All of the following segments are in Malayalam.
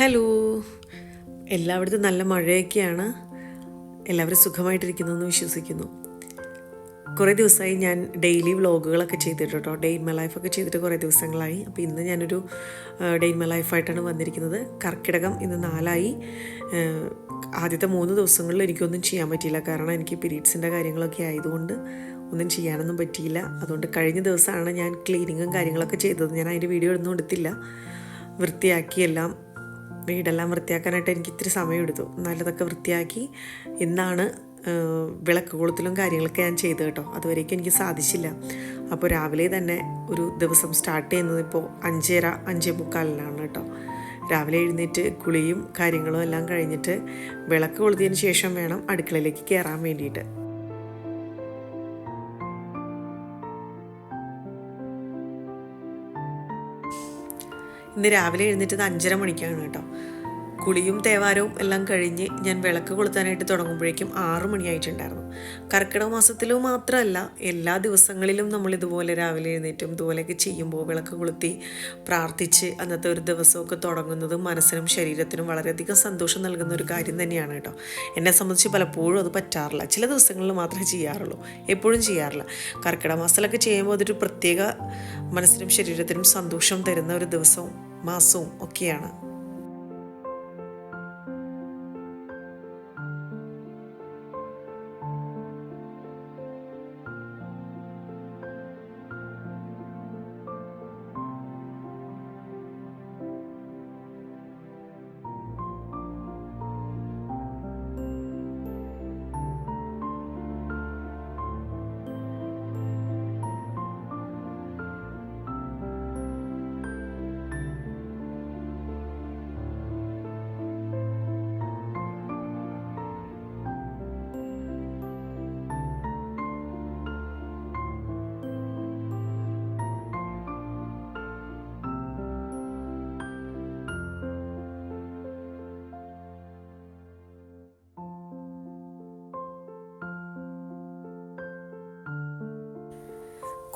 ഹലോ. എല്ലായിടത്തും നല്ല മഴയൊക്കെയാണ്. എല്ലാവരും സുഖമായിട്ടിരിക്കുന്നു എന്ന് വിശ്വസിക്കുന്നു. കുറേ ദിവസമായി ഞാൻ ഡെയിലി വ്ളോഗുകളൊക്കെ ചെയ്തിട്ട് കേട്ടോ. ഡേ ഇൻ മൈ ലൈഫൊക്കെ ചെയ്തിട്ട് കുറേ ദിവസങ്ങളായി. അപ്പോൾ ഇന്ന് ഞാനൊരു ഡേ ഇൻ മൈ ലൈഫായിട്ടാണ് വന്നിരിക്കുന്നത്. കർക്കിടകം ഇന്ന് നാലായി. ആദ്യത്തെ മൂന്ന് ദിവസങ്ങളിൽ എനിക്കൊന്നും ചെയ്യാൻ പറ്റിയില്ല. കാരണം എനിക്ക് പീരീഡ്സിന്റെ കാര്യങ്ങളൊക്കെ ആയതുകൊണ്ട് ഒന്നും ചെയ്യാനൊന്നും പറ്റിയില്ല. അതുകൊണ്ട് കഴിഞ്ഞ ദിവസമാണ് ഞാൻ ക്ലീനിങ്ങും കാര്യങ്ങളൊക്കെ ചെയ്തത്. ഞാൻ അതിന്റെ വീഡിയോ ഒന്നും എടുത്തില്ല. വൃത്തിയാക്കി എല്ലാം വീടെല്ലാം വൃത്തിയാക്കാനായിട്ട് എനിക്ക് ഇത്തിരി സമയമെടുത്തു. നല്ലതൊക്കെ വൃത്തിയാക്കി ഇന്നാണ് വിളക്ക് കൊളുത്തലും കാര്യങ്ങളൊക്കെ ഞാൻ ചെയ്തു കേട്ടോ. അതുവരേക്കും എനിക്ക് സാധിച്ചില്ല. അപ്പോൾ രാവിലെ തന്നെ ഒരു ദിവസം സ്റ്റാർട്ട് ചെയ്യുന്നത് ഇപ്പോൾ അഞ്ചര അഞ്ചേ മുക്കാലിനാണ് കേട്ടോ. രാവിലെ എഴുന്നേറ്റ് കുളിയും കാര്യങ്ങളും എല്ലാം കഴിഞ്ഞിട്ട് വിളക്ക് കൊളുത്തിയതിന് ശേഷം വേണം അടുക്കളയിലേക്ക് കയറാൻ വേണ്ടിയിട്ട്. ഇന്ന് രാവിലെ എഴുന്നേറ്റത് അഞ്ചര മണിക്കാണ് കേട്ടോ. കുളിയും തേവാരവും എല്ലാം കഴിഞ്ഞ് ഞാൻ വിളക്ക് കൊളുത്താനായിട്ട് തുടങ്ങുമ്പോഴേക്കും ആറു മണിയായിട്ടുണ്ടായിരുന്നു. കർക്കിടക മാസത്തിലും മാത്രമല്ല എല്ലാ ദിവസങ്ങളിലും നമ്മൾ ഇതുപോലെ രാവിലെ എഴുന്നേറ്റും ഇതുപോലെയൊക്കെ ചെയ്യുമ്പോൾ വിളക്ക് കൊളുത്തി പ്രാർത്ഥിച്ച് അന്നത്തെ ഒരു ദിവസമൊക്കെ തുടങ്ങുന്നത് മനസ്സിനും ശരീരത്തിനും വളരെയധികം സന്തോഷം നൽകുന്ന ഒരു കാര്യം തന്നെയാണ് കേട്ടോ. എന്നെ സംബന്ധിച്ച് പലപ്പോഴും അത് പറ്റാറില്ല. ചില ദിവസങ്ങളിൽ മാത്രമേ ചെയ്യാറുള്ളൂ. എപ്പോഴും ചെയ്യാറില്ല. കർക്കിടക മാസത്തിലൊക്കെ ചെയ്യുമ്പോൾ അതൊരു പ്രത്യേക മനസ്സിനും ശരീരത്തിനും സന്തോഷം തരുന്ന ഒരു ദിവസവും മാസവും ഒക്കെയാണ്.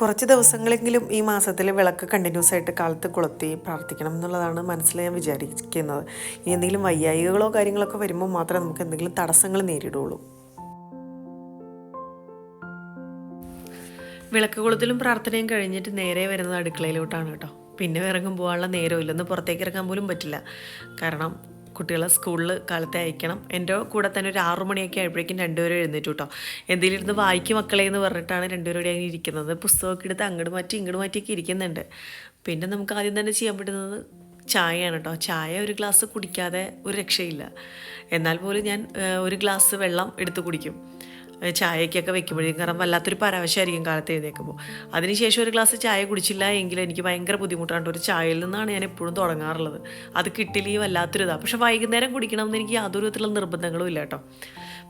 കുറച്ച് ദിവസങ്ങളെങ്കിലും ഈ മാസത്തിൽ വിളക്ക് കണ്ടിന്യൂസ് ആയിട്ട് കാലത്ത് കൊളുത്തി പ്രാർത്ഥിക്കണം എന്നുള്ളതാണ് മനസ്സിൽ ഞാൻ വിചാരിക്കുന്നത്. ഇനി എന്തെങ്കിലും വയ്യായികകളോ കാര്യങ്ങളൊക്കെ വരുമ്പോൾ മാത്രമേ നമുക്ക് എന്തെങ്കിലും തടസ്സങ്ങൾ നേരിടുള്ളൂ. വിളക്ക് കൊളുത്തിലും പ്രാർത്ഥനയും കഴിഞ്ഞിട്ട് നേരെ വരുന്നത് അടുക്കളയിലോട്ടാണ് കേട്ടോ. പിന്നെ ഇറങ്ങും പോകാനുള്ള നേരമില്ല ഒന്ന് പുറത്തേക്ക് ഇറങ്ങാൻ പോലും പറ്റില്ല. കാരണം കുട്ടികളെ സ്കൂളിൽ കാലത്തെ അയക്കണം. എന്റെ കൂടെ തന്നെ ഒരു ആറു മണിയൊക്കെ ആയപ്പോഴേക്കും രണ്ടുപേരും എഴുന്നേറ്റു കേട്ടോ. എന്തെങ്കിലും ഇരുന്ന് വായിക്കും മക്കളെ എന്ന് പറഞ്ഞിട്ടാണ് രണ്ടുപേരും കൂടി അങ്ങനെ ഇരിക്കുന്നത്. പുസ്തകമൊക്കെ എടുത്ത് അങ്ങോട്ട് മാറ്റി ഇങ്ങോട്ട് മാറ്റിയൊക്കെ ഇരിക്കുന്നുണ്ട്. പിന്നെ നമുക്ക് ആദ്യം തന്നെ ചെയ്യാൻ പറ്റുന്നത് ചായയാണ് കേട്ടോ. ചായ ഒരു ഗ്ലാസ് കുടിക്കാതെ ഒരു രക്ഷയില്ല. എന്നാൽ പോലും ഞാൻ ഒരു ഗ്ലാസ് വെള്ളം എടുത്ത് കുടിക്കും. ചായക്കൊക്കെ വെക്കുമ്പോഴേക്കും. കാരണം വല്ലാത്തൊരു പരാവശ്യമായിരിക്കും കാലത്ത് എഴുന്നേൽക്കുമ്പോൾ. അതിനുശേഷം ഒരു ഗ്ലാസ് ചായ കുടിച്ചില്ല എങ്കിൽ എനിക്ക് ഭയങ്കര ബുദ്ധിമുട്ടാണ്. ഒരു ചായയിൽ നിന്നാണ് ഞാൻ എപ്പോഴും തുടങ്ങാറുള്ളത്. അത് കിട്ടില്ലെങ്കിൽ വല്ലാത്തൊരു ഇതാണ് പക്ഷെ വൈകുന്നേരം കുടിക്കണമെന്ന് എനിക്ക് യാതൊരു വിധത്തിലുള്ള നിർബന്ധങ്ങളും ഇല്ല കേട്ടോ.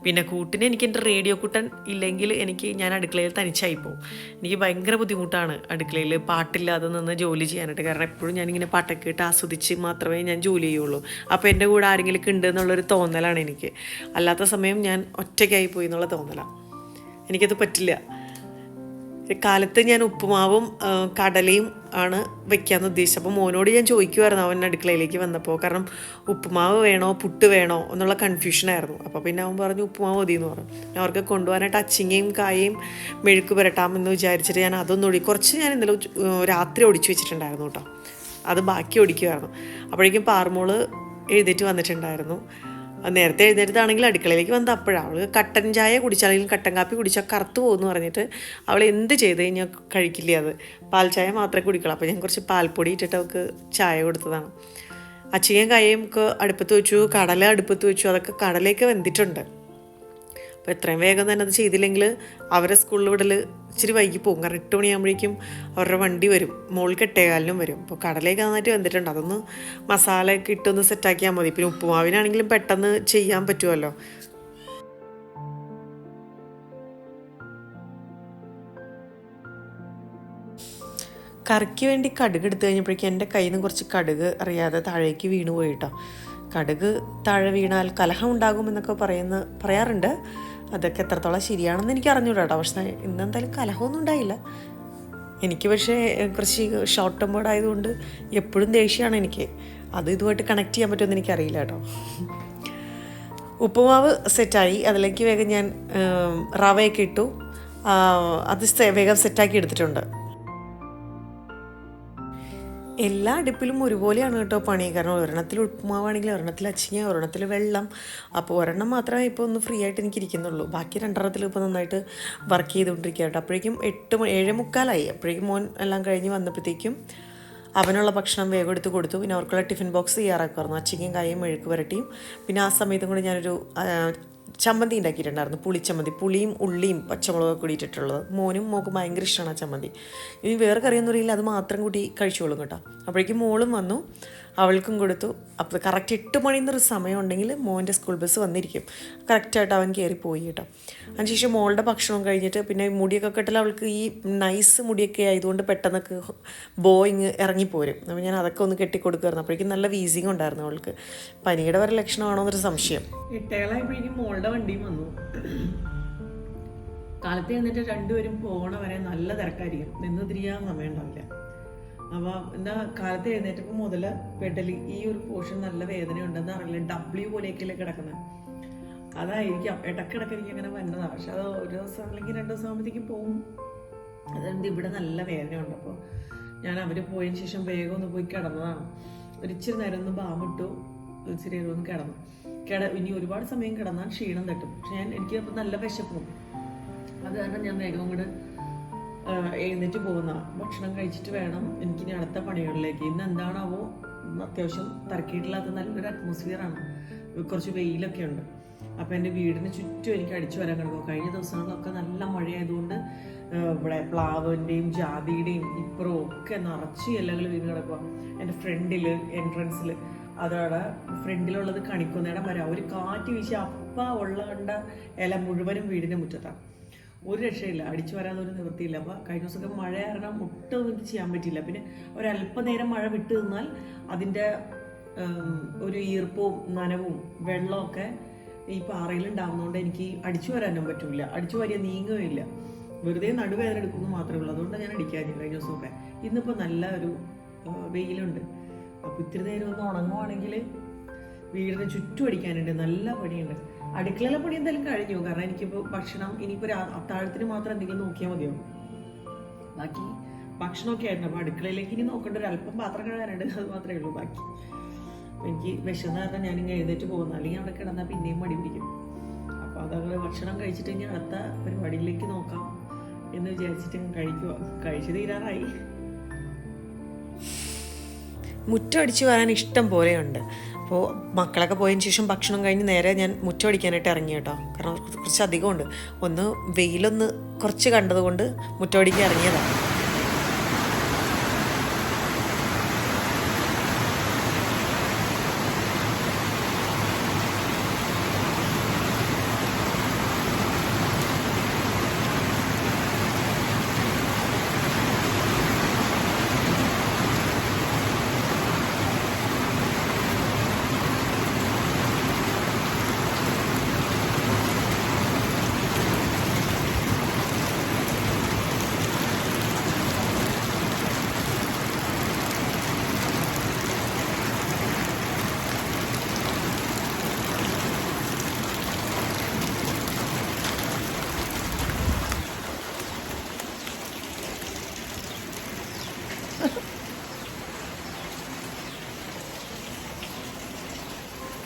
പിന്നെ കൂട്ടിന് എനിക്ക് എന്റെ റേഡിയോ കൂട്ടൻ ഇല്ലെങ്കിൽ എനിക്ക് ഞാൻ അടുക്കളയിൽ തനിച്ചായി പോകും എനിക്ക് ഭയങ്കര ബുദ്ധിമുട്ടാണ് അടുക്കളയിൽ പാട്ടില്ലാതെ നിന്ന് ജോലി ചെയ്യാനായിട്ട്. കാരണം എപ്പോഴും ഞാനിങ്ങനെ പാട്ടൊക്കെ കേട്ട് ആസ്വദിച്ച് മാത്രമേ ഞാൻ ജോലി ചെയ്യുള്ളൂ. അപ്പോൾ എന്റെ കൂടെ ആരെങ്കിലും ഉണ്ട് എന്നുള്ളൊരു തോന്നലാണ് എനിക്ക്. അല്ലാത്ത സമയം ഞാൻ ഒറ്റയ്ക്കായി പോയി എന്നുള്ള തോന്നലാണ്. എനിക്കത് പറ്റില്ല. കാലത്ത് ഞാൻ ഉപ്പുമാവും കടലയും ആണ് വെക്കാമെന്ന് ഉദ്ദേശിച്ചത് അപ്പോൾ മോനോട് ഞാൻ ചോദിക്കുമായിരുന്നു അവൻ അടുക്കളയിലേക്ക് വന്നപ്പോൾ കാരണം ഉപ്പുമാവ് വേണോ പുട്ട് വേണോ എന്നുള്ള കൺഫ്യൂഷനായിരുന്നു അപ്പോൾ പിന്നെ അവൻ പറഞ്ഞു ഉപ്പുമാവ് മതി എന്ന് പറഞ്ഞു. പിന്നെ അവർക്ക് കൊണ്ടുപോകാനായിട്ട് അച്ചിങ്ങയും കായയും മെഴുക്ക് പുരട്ടാമെന്ന് വിചാരിച്ചിട്ട് ഞാൻ അതൊന്നും ഒഴി കുറച്ച് ഞാൻ ഇന്നലെ രാത്രി ഒടിച്ചു വെച്ചിട്ടുണ്ടായിരുന്നു കേട്ടോ. അത് ബാക്കി ഒടിക്കുമായിരുന്നു അപ്പോഴേക്കും പാർമോൾ എഴുതിയിട്ട് വന്നിട്ടുണ്ടായിരുന്നു. നേരത്തെ എഴുന്നേറ്റതാണെങ്കിൽ അടുക്കളയിലേക്ക് വന്നത് അപ്പോഴാണ് അവൾ കട്ടൻ ചായ കുടിച്ചാണെങ്കിലും കട്ടൻ കാപ്പി കുടിച്ചാൽ കറുത്തു പോകുമെന്ന് പറഞ്ഞിട്ട് അവൾ എന്ത് ചെയ്ത് കഴിഞ്ഞാൽ കഴിക്കില്ല അത്? പാൽ ചായ മാത്രമേ കുടിക്കുള്ളൂ. അപ്പോൾ ഞാൻ കുറച്ച് പാൽപ്പൊടി ഇട്ടിട്ട് അവൾക്ക് ചായ കൊടുത്തതാണ്. അച്ചിയും കയ്യും ഒക്കെ അടുപ്പത്ത് വെച്ചു കടല അടുപ്പത്ത് വെച്ചു അതൊക്കെ കടലേക്ക് വെന്തിട്ടുണ്ട്. അപ്പോൾ എത്രയും വേഗം തന്നെ അത് ചെയ്തില്ലെങ്കിൽ അവരെ സ്കൂളിൽ വിടൽ ഇച്ചിരി വൈകി പോകും കാരണം എട്ട് മണിയാകുമ്പോഴേക്കും അവരുടെ വണ്ടി വരും. മുകളിൽ കെട്ടേകാലിനും വരും. അപ്പോൾ കടലേക്ക് നന്നായിട്ട് വന്നിട്ടുണ്ട് അതൊന്ന് മസാല ഒക്കെ ഇട്ടൊന്ന് സെറ്റാക്കിയാൽ മതി. പിന്നെ ഉപ്പുമാവിനാണെങ്കിലും പെട്ടെന്ന് ചെയ്യാൻ പറ്റുമല്ലോ കറിക്ക് വേണ്ടി കടുക് എടുത്തു കഴിഞ്ഞപ്പോഴേക്കും എന്റെ കയ്യിൽ നിന്ന് കുറച്ച് കടുക് അറിയാതെ താഴേക്ക് വീണു പോയിട്ടോ കടുക് താഴെ വീണാൽ കലഹം ഉണ്ടാകും എന്നൊക്കെ പറയുന്ന പറയാറുണ്ട്. അതൊക്കെ എത്രത്തോളം ശരിയാണെന്ന് എനിക്ക് അറിഞ്ഞൂടാ കേട്ടോ ഇന്ന് ഇന്നെന്തായാലും കലഹമൊന്നും ഉണ്ടായില്ല. എനിക്ക് പക്ഷേ കുറച്ച് ഷോർട്ട് ടെമ്പേർഡ് ആയതുകൊണ്ട് എപ്പോഴും ദേഷ്യമാണ് എനിക്ക്. അത് ഇതുമായിട്ട് കണക്ട് ചെയ്യാൻ പറ്റുമെന്ന് എനിക്കറിയില്ല കേട്ടോ ഉപ്പുമാവ് സെറ്റായി അതിലേക്ക് വേഗം ഞാൻ റവയൊക്കെ ഇട്ടു. അത് വേഗം സെറ്റാക്കി എടുത്തിട്ടുണ്ട്. എല്ലാ അടുപ്പിലും ഒരുപോലെയാണ് കേട്ടോ പണി. കാരണം ഒരെണ്ണത്തിൽ ഉപ്പുമാവാണെങ്കിൽ ഒരെണ്ണത്തിൽ അച്ചിങ്ങ ഒരെണ്ണത്തിൽ വെള്ളം. അപ്പോൾ ഒരെണ്ണം മാത്രമേ ഇപ്പോൾ ഒന്ന് ഫ്രീ ആയിട്ട് എനിക്ക് ഇരിക്കുന്നുള്ളൂ. ബാക്കി രണ്ടെണ്ണത്തിൽ ഇപ്പോൾ നന്നായിട്ട് വർക്ക് ചെയ്തുകൊണ്ടിരിക്കുക കേട്ടോ. അപ്പോഴേക്കും എട്ട് ഏഴ് മുക്കാലായി. അപ്പോഴേക്കും മോൻ എല്ലാം കഴിഞ്ഞ് വന്നപ്പോഴത്തേക്കും അവനുള്ള ഭക്ഷണം വേഗം എടുത്ത് കൊടുത്തു. പിന്നെ അവർക്കുള്ള ടിഫിൻ ബോക്സ് തയ്യാറാക്കുമായിരുന്നു. അച്ചിങ്ങയും കായും മെഴുക്ക് വരട്ടിയും പിന്നെ ആ സമയത്തും കൂടി ഞാനൊരു ചമ്മന്തി ഉണ്ടാക്കിയിട്ടുണ്ടായിരുന്നു. പുളിച്ചമ്മന്തി പുളിയും ഉള്ളിയും പച്ചമുളകൊക്കെ കൂടി ഇട്ടിട്ടുള്ളത് മോനും മോക്ക് ഭയങ്കര ഇഷ്ടമാണ് ആ ചമ്മന്തി. ഇനി വേറെ കറിയൊന്നും അറിയില്ല. അത് മാത്രം കൂടി കഴിച്ചോളും കേട്ടോ. അപ്പോഴേക്കും മോളും വന്നു. അവൾക്കും കൊടുത്തു. അപ്പോൾ കറക്റ്റ് എട്ട് മണിന്നൊരു സമയം ഉണ്ടെങ്കിൽ മോന്റെ സ്കൂൾ ബസ് വന്നിരിക്കും. കറക്റ്റായിട്ട് അവൻ കയറി പോയി കേട്ടോ. അതിനുശേഷം മോളുടെ ഭക്ഷണം കഴിഞ്ഞിട്ട് പിന്നെ മുടിയൊക്കെ കെട്ടൽ അവൾക്ക് ഈ നൈസ് മുടിയൊക്കെ ആയതുകൊണ്ട് പെട്ടെന്നൊക്കെ ബോയിങ് ഇറങ്ങിപ്പോരും. അപ്പോൾ ഞാൻ അതൊക്കെ ഒന്ന് കെട്ടിക്കൊടുക്കുമായിരുന്നു. അപ്പോഴേക്കും നല്ല വീസിങ് ഉണ്ടായിരുന്നു അവൾക്ക്. പനിയുടെ വരെ ലക്ഷണമാണോ എന്നൊരു സംശയം. എട്ടേളായപ്പോഴേക്കും മോളുടെ വണ്ടിയും വന്നു. കാലത്ത് എന്നിട്ട് രണ്ടുപേരും പോണ വരെ നല്ല തിരക്കായിരിക്കും. നിന്ന് തിരിയാൻ സമയം ഉണ്ടാവില്ല. അപ്പോൾ എന്താ കാലത്ത് എഴുന്നേറ്റപ്പോൾ മുതൽ പെട്ടലി ഈ ഒരു പോർഷൻ നല്ല വേദന ഉണ്ടെന്ന് അറിയില്ല. ഡബ്ല്യു പോലെയൊക്കെയല്ലേ കിടക്കുന്നത് അതായിരിക്കാം. ഇടക്കിടക്ക് എനിക്ക് അങ്ങനെ വന്നതാണ് പക്ഷെ അത് ഒരു ദിവസം അല്ലെങ്കിൽ രണ്ട് ദിവസം ആകുമ്പോഴത്തേക്കും പോകും അതുകൊണ്ട് ഇവിടെ നല്ല വേദന ഉണ്ട് അപ്പോൾ ഞാൻ അവർ പോയതിന് ശേഷം വേഗം ഒന്ന് പോയി കിടന്നതാണ്. ഒരിച്ചിരി നേരം ഒന്ന് ബാമിട്ടു ഇച്ചിരി നേരം ഒന്ന് കിടന്നു. കിട ഇനി ഒരുപാട് സമയം കിടന്നാൽ ക്ഷീണം തട്ടും. പക്ഷെ ഞാൻ എനിക്ക് അപ്പം നല്ല വിശപ്പും. അത് കാരണം ഞാൻ വേഗം അങ്ങോട്ട് എഴുന്നേറ്റ് പോകുന്ന ഭക്ഷണം കഴിച്ചിട്ട് വേണം എനിക്കിനി അടുത്ത പണികളിലേക്ക്. ഇന്ന് എന്താണാവോ? അത്യാവശ്യം തിരക്കിയിട്ടില്ലാത്ത നല്ലൊരു അറ്റ്മോസ്ഫിയറാണ് കുറച്ച് വെയിലൊക്കെ ഉണ്ട്. അപ്പോൾ എന്റെ വീടിന് ചുറ്റും എനിക്ക് അടിച്ചു വരാൻ കിടക്കും കഴിഞ്ഞ ദിവസങ്ങളിലൊക്കെ നല്ല മഴയായതുകൊണ്ട് ഇവിടെ പ്ലാവിന്റെയും ജാതിയുടെയും ഇപ്പുറവും ഒക്കെ നിറച്ച് ഇലകൾ വീണ് കിടക്കുക എന്റെ ഫ്രണ്ടിൽ എൻട്രൻസിൽ അതോടെ ഫ്രണ്ടിലുള്ളത് കണിക്കുന്നേടം വരെ. ഒരു കാറ്റ് വീശി അപ്പ ഉള്ളണ്ട ഇല മുഴുവനും വീടിന്റെ മുറ്റത്താണ് ഒരു രക്ഷയില്ല. അടിച്ചു വരാതെ ഒരു നിവൃത്തിയില്ല. അപ്പോൾ കഴിഞ്ഞ ദിവസമൊക്കെ മഴ കാരണം ഒട്ടും എനിക്ക് ചെയ്യാൻ പറ്റില്ല പിന്നെ ഒരല്പനേരം മഴ വിട്ടു നിന്നാൽ അതിന്റെ ഒരു ഈർപ്പവും നനവും വെള്ളമൊക്കെ ഈ പാറയിൽ ഉണ്ടാകുന്നതുകൊണ്ട് എനിക്ക് അടിച്ചു വരാനും പറ്റില്ല അടിച്ചു വരിക നീങ്ങുകയില്ല. വെറുതെ നടുവേദന എടുക്കുന്നു മാത്രമേ ഉള്ളൂ. അതുകൊണ്ട് ഞാൻ അടിക്കാനില്ല കഴിഞ്ഞ ദിവസമൊക്കെ. ഇന്നിപ്പോൾ നല്ല ഒരു വെയിലുണ്ട്. അപ്പോൾ ഇത്തിരി നേരം ഒന്ന് ഉണങ്ങുവാണെങ്കിൽ വീടിന് ചുറ്റും അടിക്കാനുണ്ട്. നല്ല പണിയുണ്ട്. അടുക്കളയിലെ പണി എന്തായാലും കഴിഞ്ഞു. കാരണം എനിക്കിപ്പോൾ ഭക്ഷണം ഇനിയിപ്പോൾ ഒരു അത്താഴത്തിന് മാത്രം എന്തെങ്കിലും നോക്കിയാൽ മതിയോ? ബാക്കി ഭക്ഷണമൊക്കെ ആയിരുന്നു. അപ്പോൾ അടുക്കളയിലേക്ക് ഇനി നോക്കേണ്ട. ഒരു അല്പം പാത്രം കഴുകാനുണ്ട്. അത് മാത്രമേ ഉള്ളൂ. ബാക്കി എനിക്ക് വിശന്ന് കാരണം ഞാനിങ്ങനെ എഴുന്നേറ്റ് പോകുന്നു. അല്ലെങ്കിൽ അവിടെ കിടന്നാൽ പിന്നെയും മടി പിടിക്കും. അപ്പോൾ അതങ്ങനെ ഭക്ഷണം കഴിച്ചിട്ട് ഇനി അടുത്ത പരിപാടിയിലേക്ക് നോക്കാം എന്ന് വിചാരിച്ചിട്ട് കഴിക്കുക കഴിച്ചു തീരാറായി. മുറ്റം അടിച്ചു വരാൻ ഇഷ്ടം പോലെയുണ്ട്. അപ്പോൾ മക്കളൊക്കെ പോയതിന് ശേഷം ഭക്ഷണം കഴിഞ്ഞ് നേരെ ഞാൻ മുറ്റം അടിക്കാനായിട്ട് ഇറങ്ങി കേട്ടോ. കാരണം കുറച്ച് അധികമുണ്ട് ഒന്ന് വെയിലൊന്ന് കുറച്ച് കണ്ടതുകൊണ്ട് മുറ്റം അടിക്കാൻ ഇറങ്ങിയതാണ്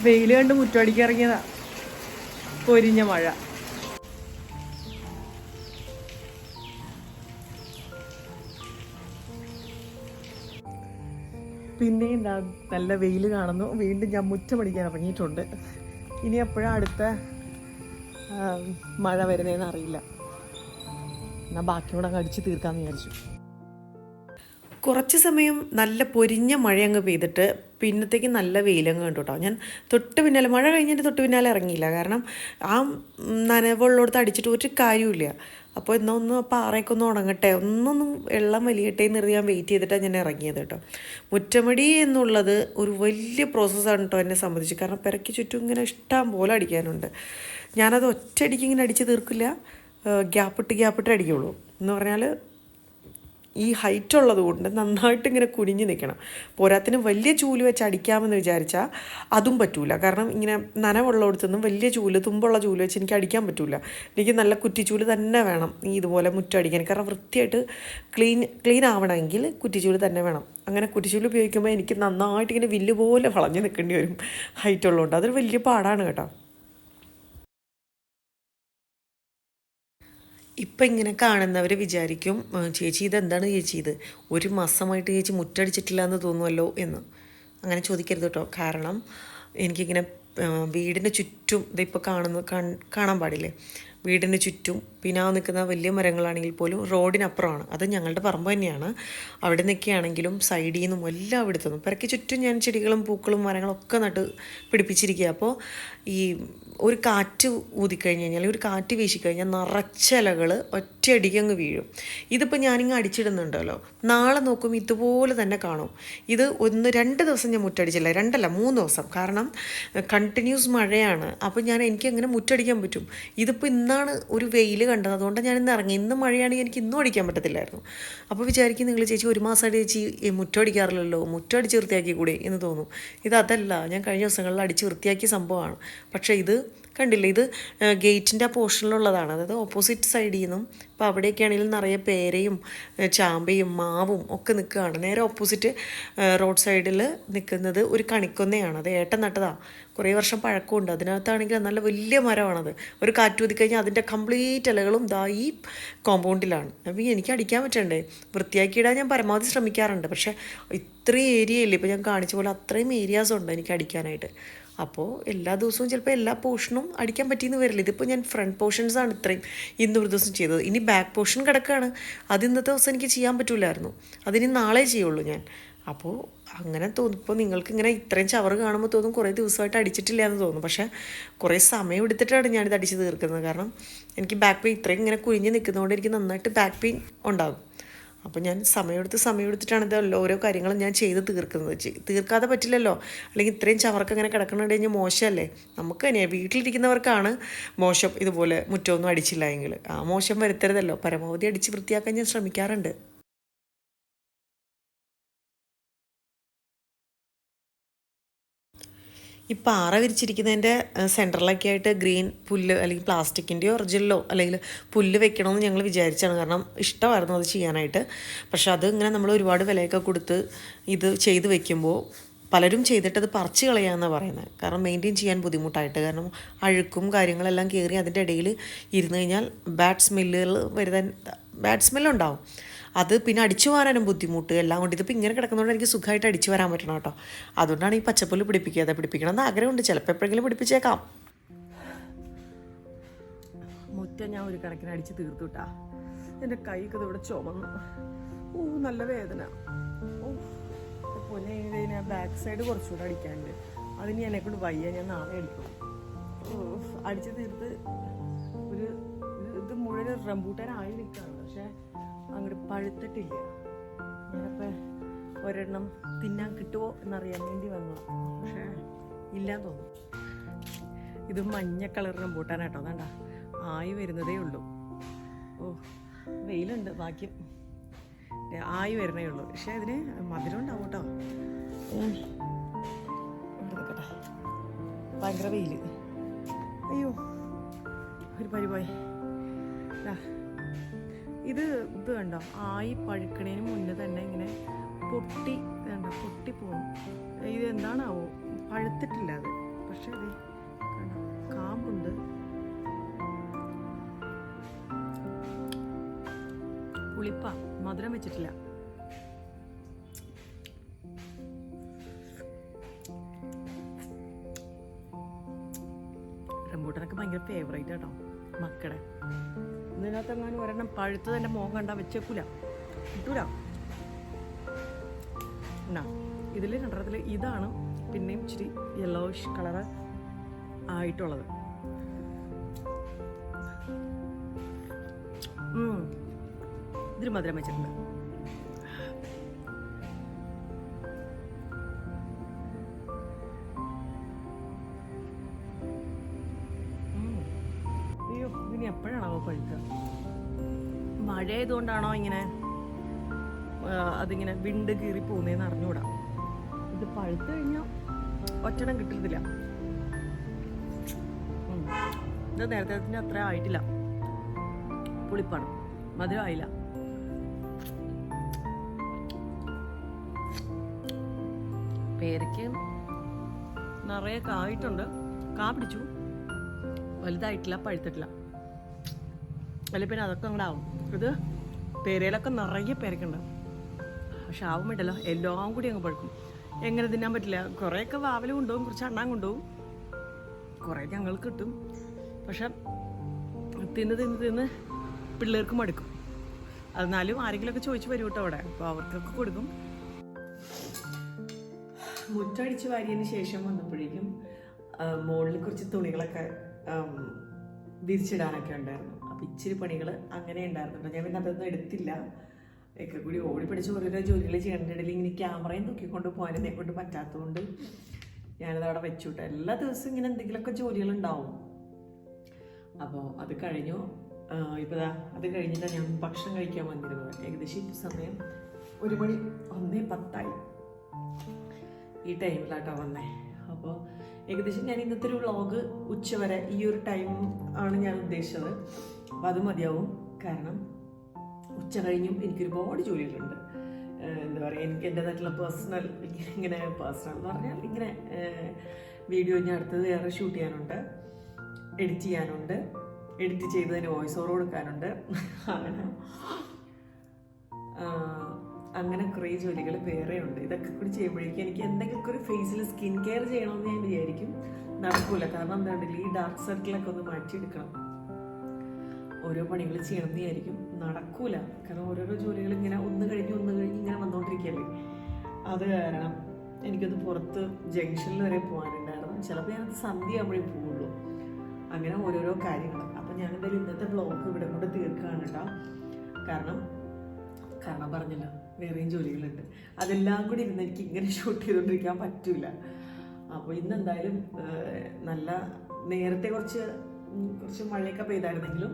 വെയിൽ കണ്ട് മുറ്റടിക്ക് ഇറങ്ങിയതാ. പൊരിഞ്ഞ മഴ. പിന്നെ എന്താ നല്ല വെയിൽ കാണുന്നു. വീണ്ടും ഞാൻ മുറ്റമടിക്കാൻ ഇറങ്ങിയിട്ടുണ്ട്. ഇനി എപ്പോഴാണ് അടുത്ത മഴ വരുന്നതെന്ന് അറിയില്ല. എന്നാൽ ബാക്കിയോടെ അങ്ങ് അടിച്ച് തീർക്കാമെന്ന് വിചാരിച്ചു. കുറച്ച് സമയം നല്ല പൊരിഞ്ഞ മഴ അങ്ങ് പെയ്തിട്ട് പിന്നത്തേക്ക് നല്ല വെയിലങ്ങ് കണ്ടു കേട്ടോ ഞാൻ തൊട്ട് പിന്നാലെ മഴ കഴിഞ്ഞിട്ട് തൊട്ട് പിന്നാലെ ഇറങ്ങിയില്ല. കാരണം ആ നനവുള്ളടത്ത് അടിച്ചിട്ട് ഒരു കാര്യമില്ല അപ്പോൾ എന്നാ ഒന്ന് പാറയൊക്കെ ഒന്ന് ഉണങ്ങട്ടെ ഒന്നൊന്നും വെള്ളം വലിയട്ടെ എന്ന് ഞാൻ വെയിറ്റ് ചെയ്തിട്ടാണ് ഞാൻ ഇറങ്ങിയത് കേട്ടോ മുറ്റമടി എന്നുള്ളത് ഒരു വലിയ പ്രോസസ്സാണ് കേട്ടോ എന്നെ സംബന്ധിച്ച്. കാരണം പെരയ്ക്ക് ചുറ്റും ഇങ്ങനെ ഇഷ്ടം പോലെ അടിക്കാനുണ്ട്. ഞാനത് ഒറ്റയടിക്ക് ഇങ്ങനെ അടിച്ച് തീർക്കില്ല. ഗ്യാപ്പിട്ട് ഗ്യാപ്പിട്ട് അടിക്കുള്ളൂ. എന്ന് പറഞ്ഞാൽ ഈ ഹൈറ്റ് ഉള്ളത് കൊണ്ട് നന്നായിട്ട് ഇങ്ങനെ കുനിഞ്ഞ് നിൽക്കണം പോരാത്തിന് വലിയ ചൂൽ വെച്ച് അടിക്കാമെന്ന് വിചാരിച്ചാൽ അതും പറ്റൂല. കാരണം ഇങ്ങനെ നനവുള്ളിടത്തൊന്നും വലിയ ചൂൽ തുമ്പുള്ള ചൂൽ വെച്ച് എനിക്ക് അടിക്കാൻ പറ്റൂല. എനിക്ക് നല്ല കുറ്റിച്ചൂൽ തന്നെ വേണം ഈ ഇതുപോലെ മുറ്റടിക്കാൻ കാരണം വൃത്തിയായിട്ട് ക്ലീൻ ക്ലീൻ ആവണമെങ്കിൽ കുറ്റിച്ചൂൽ തന്നെ വേണം. അങ്ങനെ കുറ്റിച്ചൂൽ ഉപയോഗിക്കുമ്പോൾ എനിക്ക് നന്നായിട്ട് ഇങ്ങനെ വില്ല് പോലെ വളഞ്ഞ് നിൽക്കേണ്ടി വരും. ഹൈറ്റ് ഉള്ളതുകൊണ്ട് അതൊരു വലിയ പാടാണ് കേട്ടോ. ഇപ്പം ഇങ്ങനെ കാണുന്നവർ വിചാരിക്കും ചേച്ചി ഇതെന്താണ് ചേച്ചി ഇത്? ഒരു മാസമായിട്ട് ചേച്ചി മുറ്റടിച്ചിട്ടില്ല എന്ന് തോന്നുമല്ലോ എന്ന്. അങ്ങനെ ചോദിക്കരുത് കേട്ടോ. കാരണം എനിക്കിങ്ങനെ വീടിന് ചുറ്റും ഇതിപ്പോൾ കാണുന്ന കാണാൻ പാടില്ലേ? വീടിന് ചുറ്റും പിന്നെ നിൽക്കുന്ന വലിയ മരങ്ങളാണെങ്കിൽ പോലും റോഡിനപ്പുറമാണ്. അത് ഞങ്ങളുടെ പറമ്പ് തന്നെയാണ്. അവിടെ നിൽക്കുകയാണെങ്കിലും സൈഡിൽ നിന്നും എല്ലാം അവിടെ നിന്നും പിറക്കി ചുറ്റും ഞാൻ ചെടികളും പൂക്കളും മരങ്ങളും ഒക്കെ നട്ട് പിടിപ്പിച്ചിരിക്കുക അപ്പോൾ ഈ ഒരു കാറ്റ് ഊതിക്കഴിഞ്ഞ് കഴിഞ്ഞാൽ ഒരു കാറ്റ് വീശിക്കഴിഞ്ഞാൽ നിറച്ചിലകൾ ഒറ്റയടിക്ക് അങ്ങ് വീഴും. ഇതിപ്പോൾ ഞാനിങ്ങ് അടിച്ചിടുന്നുണ്ടല്ലോ. നാളെ നോക്കും ഇതുപോലെ തന്നെ കാണും. ഇത് ഒന്ന് രണ്ട് ദിവസം ഞാൻ മുറ്റടിച്ചില്ല. രണ്ടല്ല മൂന്ന് ദിവസം. കാരണം കണ്ടിന്യൂസ് മഴയാണ്. അപ്പോൾ ഞാൻ എനിക്ക് അങ്ങനെ മുറ്റടിക്കാൻ പറ്റും? ഇതിപ്പോൾ ഇന്നാണ് ഒരു വെയിൽ കണ്ടത്. അതുകൊണ്ട് ഞാൻ ഇന്ന് ഇറങ്ങി ഇന്ന് മഴയാണെങ്കിൽ എനിക്ക് ഇന്നും അടിക്കാൻ പറ്റത്തില്ലായിരുന്നു. അപ്പോൾ വിചാരിക്കും നിങ്ങൾ ചേച്ചി ഒരു മാസമായിട്ട് ചേച്ചി ഈ മുറ്റടിച്ച് വൃത്തിയാക്കി കൂടെ? എന്ന് തോന്നും. ഇതല്ല ഞാൻ കഴിഞ്ഞ ദിവസങ്ങളിൽ അടിച്ച് വൃത്തിയാക്കിയ സംഭവമാണ്. പക്ഷേ ഇത് കണ്ടില്ലേ? ഇത് ഗേറ്റിന്റെ ആ പോർഷനിലുള്ളതാണ്. അതായത് ഓപ്പോസിറ്റ് സൈഡിൽ നിന്നും ഇപ്പോൾ അവിടെയൊക്കെ ആണെങ്കിലും നിറയെ പേരയും ചാമ്പയും മാവും ഒക്കെ നിൽക്കുകയാണ്. നേരെ ഓപ്പോസിറ്റ് റോഡ് സൈഡിൽ നിൽക്കുന്നത് ഒരു കണിക്കൊന്നയാണ്. അത് ഏട്ടൻ നട്ടതാണ് കുറേ വർഷം പഴക്കമുണ്ട്. അതിനകത്താണെങ്കിൽ നല്ല വലിയ മരമാണത്. ഒരു കാറ്റ് ഊതി കഴിഞ്ഞാൽ അതിന്റെ കംപ്ലീറ്റ് ഇലകളും ദാ ഈ കോമ്പൗണ്ടിലാണ്. അപ്പോൾ എനിക്ക് അടിക്കാൻ പറ്റണ്ടേ? വൃത്തിയാക്കി ഇടാൻ ഞാൻ പരമാവധി ശ്രമിക്കാറുണ്ട്. പക്ഷേ ഇത്രയും ഏരിയ ഇല്ലേ ഇപ്പോൾ ഞാൻ കാണിച്ച പോലെ അത്രയും ഏരിയാസ് ഉണ്ട് എനിക്ക് അടിക്കാനായിട്ട്. അപ്പോൾ എല്ലാ ദിവസവും ചിലപ്പോൾ എല്ലാ പോർഷനും അടിക്കാൻ പറ്റിയെന്ന് വരില്ല. ഇതിപ്പോൾ ഞാൻ ഫ്രണ്ട് പോർഷൻസാണ് ഇത്രയും ഇന്ന് ഒരു ദിവസം ചെയ്തത്. ഇനി ബാക്ക് പോർഷൻ കിടക്കുകയാണ് അത് ഇന്നത്തെ ദിവസം എനിക്ക് ചെയ്യാൻ പറ്റില്ലായിരുന്നു അതിനി നാളെ ചെയ്യുള്ളൂ ഞാൻ. അപ്പോൾ അങ്ങനെ തോന്നും. ഇപ്പോൾ നിങ്ങൾക്ക് ഇങ്ങനെ ഇത്രയും ചവർ കാണുമ്പോൾ തോന്നും കുറേ ദിവസമായിട്ട് അടിച്ചിട്ടില്ല എന്ന് തോന്നും. പക്ഷേ കുറേ സമയം എടുത്തിട്ടാണ് ഞാനിത് അടിച്ച് തീർക്കുന്നത്. കാരണം എനിക്ക് ബാക്ക് പെയിൻ ഇത്രയും ഇങ്ങനെ കുഴിഞ്ഞ് നിൽക്കുന്നതുകൊണ്ട് എനിക്ക് നന്നായിട്ട് ബാക്ക് പെയിൻ ഉണ്ടാകും. അപ്പോൾ ഞാൻ സമയമെടുത്ത് സമയമെടുത്തിട്ടാണ് ഇത് ഓരോ കാര്യങ്ങളും ഞാൻ ചെയ്ത് തീർക്കുന്നത്. തീർക്കാതെ പറ്റില്ലല്ലോ. അല്ലെങ്കിൽ ഇത്രയും ചവർക്ക് അങ്ങനെ കിടക്കണത് കഴിഞ്ഞാൽ മോശമല്ലേ? നമുക്ക് തന്നെ വീട്ടിലിരിക്കുന്നവർക്കാണ് മോശം ഇതുപോലെ മുറ്റമൊന്നും അടിച്ചില്ല എങ്കിൽ. ആ മോശം വരുത്തരുതല്ലോ. പരമാവധി അടിച്ച് വൃത്തിയാക്കാൻ ഞാൻ ശ്രമിക്കാറുണ്ട്. ഈ പാറ വിരിച്ചിരിക്കുന്നതിന്റെ സെന്ററിലൊക്കെ ആയിട്ട് ഗ്രീൻ പുല്ല് അല്ലെങ്കിൽ പ്ലാസ്റ്റിക്കിന്റെയോ ഒറിജിനലോ അല്ലെങ്കിൽ പുല്ല് വെക്കണമെന്ന് ഞങ്ങൾ വിചാരിച്ചാണ്. കാരണം ഇഷ്ടമായിരുന്നു അത് ചെയ്യാനായിട്ട്. പക്ഷെ അത് ഇങ്ങനെ നമ്മൾ ഒരുപാട് വിലയൊക്കെ കൊടുത്ത് ഇത് ചെയ്ത് വെക്കുമ്പോൾ പലരും ചെയ്തിട്ട് അത് പറിച്ച് കളയാമെന്നാണ് പറയുന്നത് കാരണം മെയിന്റെയിൻ ചെയ്യാൻ ബുദ്ധിമുട്ടായിട്ട്. കാരണം അഴുക്കും കാര്യങ്ങളെല്ലാം കയറി അതിന്റെ ഇടയിൽ ഇരുന്ന് കഴിഞ്ഞാൽ ബാഡ് സ്മെല്ലുകൾ വരുതാൻ ബാഡ് സ്മെല്ലുണ്ടാവും അത് പിന്നെ അടിച്ചു മാറാനും ബുദ്ധിമുട്ട്. എല്ലാം കൊണ്ട് ഇതിപ്പോൾ ഇങ്ങനെ കിടക്കുന്നതുകൊണ്ട് എനിക്ക് സുഖമായിട്ട് അടിച്ചു വരാൻ പറ്റണം കേട്ടോ. അതുകൊണ്ടാണ് ഈ പച്ചപ്പുല്ല് പിടിപ്പിക്കാതെ പിടിപ്പിക്കണം എന്ന് ആഗ്രഹമുണ്ട്. ചിലപ്പോൾ എപ്പോഴെങ്കിലും പിടിപ്പിച്ചേക്കാം. മുറ്റ ഞാൻ ഒരു കണക്കിന് അടിച്ച് തീർത്തു കേട്ടാ എന്റെ കൈക്ക് ഇവിടെ ചുമന്നു. ഓ നല്ല വേദന. ഓ പൊന്നെ ഇതിന് ബാക്ക് സൈഡ് കുറച്ചുകൂടെ അടിക്കാനുണ്ട്. അതിന് എന്നെ കൊണ്ട് വയ്യ. ഞാൻ നാളെ അടിക്കും അടിച്ച് തീർത്ത് ഒരു ഇത് മുഴുവൻ റംബൂട്ടാനായി നിൽക്കുകയാണ്. പക്ഷേ അങ്ങോട്ട് പഴുത്തിട്ടില്ല. ഞാനപ്പോൾ ഒരെണ്ണം തിന്നാൻ കിട്ടുമോ എന്നറിയാൻ വേണ്ടി വന്നു പക്ഷേ ഇല്ലാന്ന് തോന്നുന്നു. ഇത് മഞ്ഞ കളർ റംബൂട്ടാനാട്ടോ വേണ്ട ആയി വരുന്നതേ ഉള്ളൂ. ഓ വെയിലുണ്ട് ബാക്കി ആയി വരണേ ഉള്ളൂ. പക്ഷേ അതിന് മധുരം ഉണ്ടാവും കേട്ടോ. ഭയങ്കര വെയിൽ അയ്യോ ഒരു പരിപാടി ഇത് ഇത് കണ്ടോ? ആയി പഴുക്കണേന് മുന്നേ തന്നെ ഇങ്ങനെ പൊട്ടി കണ്ടോ പൊട്ടി പോകും ഇത് എന്താണാവോ? പഴുത്തിട്ടില്ല അത്. പക്ഷെ അത് കാമ്പുണ്ട്. പുളിപ്പ. മധുരം വെച്ചിട്ടില്ല. റംബൂട്ടനൊക്കെ ഭയങ്കര ഫേവറേറ്റ് കേട്ടോ മക്കളുടെ ഇതിനകത്തെങ്ങാനും ഒരെണ്ണം പഴുത്തത് എന്റെ മോൻ കണ്ടാൽ വെച്ചേക്കൂല. കിട്ടൂല. എന്നാ ഇതിൽ രണ്ടെണ്ണത്തിൽ ഇതാണ് പിന്നെയും ഇച്ചിരി യെല്ലോയിഷ് കളറ് ആയിട്ടുള്ളത്. ഉം. ഇതിൽ മധുരം വെച്ചിട്ടുണ്ട്. അയ്യോ ഇനി എപ്പോഴാണാവോ പഴുക്കുക മഴ ആയതുകൊണ്ടാണോ ഇങ്ങനെ അതിങ്ങനെ വിണ്ട് കീറി പോകുന്നതെന്ന് അറിഞ്ഞുകൂടാ ഇത് പഴുത്ത് കഴിഞ്ഞാൽ ഒറ്റണം കിട്ടുന്നില്ല. ഇത് നേരത്തെ അത്ര ആയിട്ടില്ല. പുളിപ്പാണ്. മധുരം ആയില്ല. പേരയ്ക്ക് നിറയെ കായിട്ടുണ്ട് കാ പിടിച്ചു. വലുതായിട്ടില്ല പഴുത്തിട്ടില്ല. അല്ല പിന്നെ അതൊക്കെ അങ്ങോട്ടാവും ഇത് പെരയിലൊക്കെ നിറയെ പേരക്കുണ്ട്. പക്ഷെ ആവും വേണ്ടല്ലോ. എല്ലാം കൂടി അങ്ങ് പഴുക്കും. എങ്ങനെ തിന്നാൻ പറ്റില്ല? കുറേയൊക്കെ വാവൽ കൊണ്ടുപോകും കുറച്ച് അണ്ണാൻ കൊണ്ടുപോകും. കുറേ ഞങ്ങൾ കിട്ടും. പക്ഷെ തിന്ന് തിന്ന് തിന്ന് പിള്ളേർക്ക് മടുക്കും. എന്നാലും ആരെങ്കിലുമൊക്കെ ചോദിച്ചു വരും കേട്ടോ അവിടെ. അപ്പോൾ അവർക്കൊക്കെ കൊടുക്കും. മുറ്റടിച്ച് വാരിയതിന് ശേഷം വന്നപ്പോഴേക്കും മുകളിൽ കുറച്ച് തുണികളൊക്കെ വിരിച്ചിടാനൊക്കെ ഉണ്ടായിരുന്നു. അപ്പം ഇച്ചിരി പണികൾ അങ്ങനെ ഉണ്ടായിരുന്നു ഞാൻ പിന്നെ അതൊന്നും എടുത്തില്ല. ഒക്കെ കൂടി ഓടി പഠിച്ച് ഓരോരോ ജോലികൾ ചെയ്യേണ്ടതിൽ ഇങ്ങനെ ക്യാമറയും തൂക്കിക്കൊണ്ട് പോകാൻ എന്നെ കൊണ്ട് പറ്റാത്തതുകൊണ്ട് ഞാനത് അവിടെ വെച്ചു വിട്ടു എല്ലാ ദിവസവും ഇങ്ങനെ എന്തെങ്കിലുമൊക്കെ ജോലികൾ ഉണ്ടാവും. അപ്പോൾ അത് കഴിഞ്ഞു. ഇപ്പോൾ അത് കഴിഞ്ഞിട്ടാണ് ഞാൻ ഭക്ഷണം കഴിക്കാൻ വന്നിരുന്നത്. ഏകദേശം ഇപ്പോൾ സമയം ഒരു മണി ഒന്നേ പത്തായി. ഈ ടൈമിലാട്ടോ വന്നേ. അപ്പോൾ ഏകദേശം ഞാൻ ഇന്നത്തെ ഒരു വ്ളോഗ് ഉച്ചവരെ ഈ ഒരു ടൈം ആണ് ഞാൻ ഉദ്ദേശിച്ചത്. അപ്പോൾ അത് മതിയാവും. കാരണം ഉച്ച കഴിഞ്ഞും എനിക്ക് ഒരുപാട് ജോലികളുണ്ട് എന്താ പറയുക എനിക്ക് എന്റെതായിട്ടുള്ള പേഴ്സണൽ ഇങ്ങനെ പേഴ്സണൽ എന്ന് പറഞ്ഞാൽ ഇങ്ങനെ വീഡിയോ ഞാൻ അടുത്തത് വേറെ ഷൂട്ട് ചെയ്യാനുണ്ട് എഡിറ്റ് ചെയ്യാനുണ്ട് എഡിറ്റ് ചെയ്തതിന് വോയിസ് ഓവർ കൊടുക്കാനുണ്ട്. അങ്ങനെ അങ്ങനെ കുറേ ജോലികൾ വേറെ ഉണ്ട്. ഇതൊക്കെ കൂടി ചെയ്യുമ്പോഴേക്കും എനിക്ക് എന്തെങ്കിലുമൊക്കെ ഒരു ഫേസിൽ സ്കിൻ കെയർ ചെയ്യണമെന്ന് ഞാൻ വിചാരിക്കും. നടക്കൂല. കാരണം എന്താണെങ്കിൽ ഈ ഡാർക്ക് സർക്കിളൊക്കെ ഒന്ന് മാറ്റിയെടുക്കണം. ഓരോ പണികൾ ചെയ്യണം എന്ന് നടക്കൂല. കാരണം ഓരോരോ ജോലികൾ ഇങ്ങനെ ഒന്ന് കഴിഞ്ഞ് ഒന്ന് കഴിഞ്ഞ് ഇങ്ങനെ വന്നുകൊണ്ടിരിക്കുകയല്ലേ അത് കാരണം എനിക്കത് പുറത്ത് ജംഗ്ഷനിൽ വരെ പോകാനുണ്ടായിരുന്നു. ചിലപ്പോൾ ഞാനത് സന്ധ്യ പോവുള്ളൂ. അങ്ങനെ ഓരോരോ കാര്യങ്ങൾ. അപ്പം ഞാൻ എന്തായാലും ഇന്നത്തെ ബ്ലോഗ് ഇവിടെ കൂടെ തീർക്കുകയാണ് കേട്ടോ. കാരണം കാരണം പറഞ്ഞില്ല വേറെയും ജോലികളുണ്ട്. അതെല്ലാം കൂടി ഇരുന്ന് എനിക്ക് ഇങ്ങനെ ഷൂട്ട് ചെയ്തുകൊണ്ടിരിക്കാൻ പറ്റൂല. അപ്പോൾ ഇന്ന് എന്തായാലും നല്ല നേരത്തെ കുറച്ച് കുറച്ച് മഴയൊക്കെ പെയ്തായിരുന്നെങ്കിലും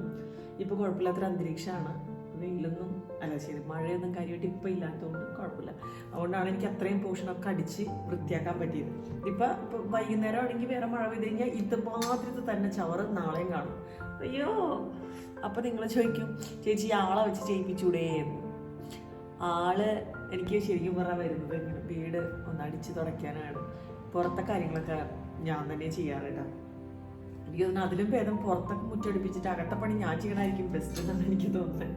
ഇപ്പോൾ കുഴപ്പമില്ലാത്തൊരു അന്തരീക്ഷമാണ്. വെയിലൊന്നും അല്ല ശരി മഴയൊന്നും കാര്യമായിട്ട് ഇപ്പം ഇല്ലാത്തതുകൊണ്ട് കുഴപ്പമില്ല. അതുകൊണ്ടാണ് എനിക്ക് അത്രയും പോർഷനൊക്കെ അടിച്ച് വൃത്തിയാക്കാൻ പറ്റിയത്. ഇപ്പം ഇപ്പം വൈകുന്നേരം ആണെങ്കിൽ വേറെ മഴ പെയ്ത് കഴിഞ്ഞാൽ ഇത് തന്നെ ചവറ് നാളെയും കാണും. അയ്യോ അപ്പം നിങ്ങൾ ചോദിക്കും ചേച്ചി ആളെ വെച്ച് ചെയ്യിപ്പിച്ചൂടേ? ആൾ എനിക്ക് ശരിക്കും പറഞ്ഞാൽ വരുന്നത് വീട് ഒന്ന് അടിച്ച് തുടയ്ക്കാനാണ്. പുറത്തെ കാര്യങ്ങളൊക്കെ ഞാൻ തന്നെ ചെയ്യാറുണ്ട് എനിക്ക് തോന്നുന്നു അതിലും ഭേദം പുറത്തൊക്കെ മുറ്റടിപ്പിച്ചിട്ട് അകത്തപ്പണി പണി ഞാൻ ചെയ്യണമായിരിക്കും ബെസ്റ്റ് എന്നാണ് എനിക്ക് തോന്നുന്നത്.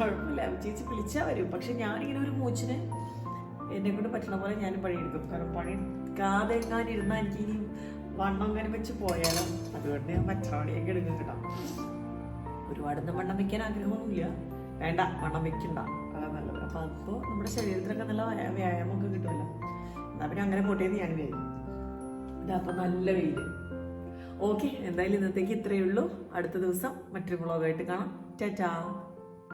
കുഴപ്പമില്ല. ചേച്ചി വിളിച്ചാൽ വരും. പക്ഷെ ഞാനിങ്ങനെ ഒരു മൂച്ചിന് എന്നെ കൊണ്ട് പറ്റണ പോലെ ഞാനും പണിയെടുക്കും. കാരണം പണി എടുക്കാതെ എങ്ങാനും ഇരുന്നാൽ എനിക്ക് ഇനി വണ്ണം അങ്ങനെ വെച്ച് പോയാലോ? അതുകൊണ്ട് ഞാൻ പണിയൊക്കെ എടുക്കും കേട്ടോ. ഒരുപാടൊന്നും വണ്ണം വെക്കാൻ ആഗ്രഹമൊന്നുമില്ല. വേണ്ട വണ്ണം വെക്കണ്ട. അതാ നല്ലത്. അപ്പം അപ്പോൾ നമ്മുടെ ശരീരത്തിലൊക്കെ നല്ല വ്യാ- വ്യായാമമൊക്കെ കിട്ടുമല്ലോ. എന്നാൽ പിന്നെ അങ്ങനെ പോട്ടേന്ന് ഞാൻ വിചാരിക്കും ഇതാ അപ്പം നല്ല വെയിൽ ഓക്കെ എന്തായാലും ഇന്നത്തേക്ക് ഇത്രയേ ഉള്ളൂ. അടുത്ത ദിവസം മറ്റൊരു വ്ളോഗായിട്ട് കാണാം. ടാറ്റാ.